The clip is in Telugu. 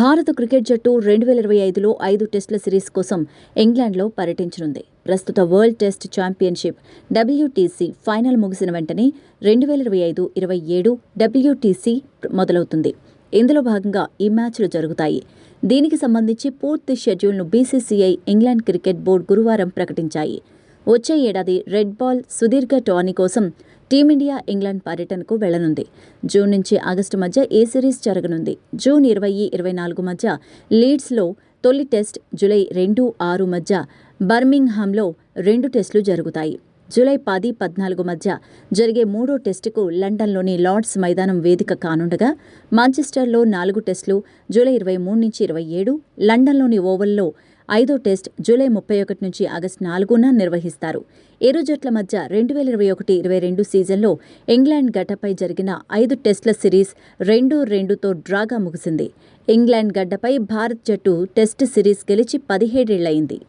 భారత క్రికెట్ జట్టు రెండు వేల ఇరవై ఐదులో ఐదు టెస్టుల సిరీస్ కోసం ఇంగ్లాండ్లో పర్యటించనుంది. ప్రస్తుత world test championship WTC final ముగిసిన వెంటనే రెండు వేల ఇరవై ఐదు ఇరవై ఏడు డబ్ల్యూటీసీ మొదలవుతుంది. ఇందులో భాగంగా ఈ మ్యాచ్లు జరుగుతాయి. దీనికి సంబంధించి పూర్తి షెడ్యూల్ను బీసీసీఐ ఇంగ్లాండ్ క్రికెట్ బోర్డు గురువారం ప్రకటించాయి. వచ్చే ఏడాది రెడ్ బాల్ సుదీర్ఘ టోర్నీ కోసం టీమిండియా ఇంగ్లాండ్ పర్యటనకు వెళ్ళనుంది. జూన్ నుంచి ఆగస్టు మధ్య ఏ సిరీస్ జరగనుంది? జూన్ ఇరవై ఇరవై నాలుగు మధ్య లీడ్స్లో తొలి టెస్ట్ జూలై రెండు ఆరు మధ్య బర్మింగ్హామ్లో రెండు టెస్టులు జరుగుతాయి. జూలై పది పద్నాలుగు మధ్య జరిగే మూడో టెస్టుకు లండన్లోని లార్డ్స్ మైదానం వేదిక కానుండగా మాంచెస్టర్లో నాలుగు టెస్టులు జూలై ఇరవై మూడు నుంచి ఇరవై ఏడు లండన్లోని ఓవల్లో ఐదో టెస్ట్ జూలై ముప్పై ఒకటి నుంచి ఆగస్టు నాలుగున నిర్వహిస్తారు. ఇరు జట్ల మధ్య రెండు వేల ఇరవై ఒకటి ఇరవై రెండు సీజన్లో ఇంగ్లాండ్ గడ్డపై జరిగిన ఐదు టెస్టుల సిరీస్ రెండు రెండుతో డ్రాగా ముగిసింది. ఇంగ్లాండ్ గడ్డపై భారత్ జట్టు టెస్ట్ సిరీస్ గెలిచి పదిహేడేళ్ళయింది.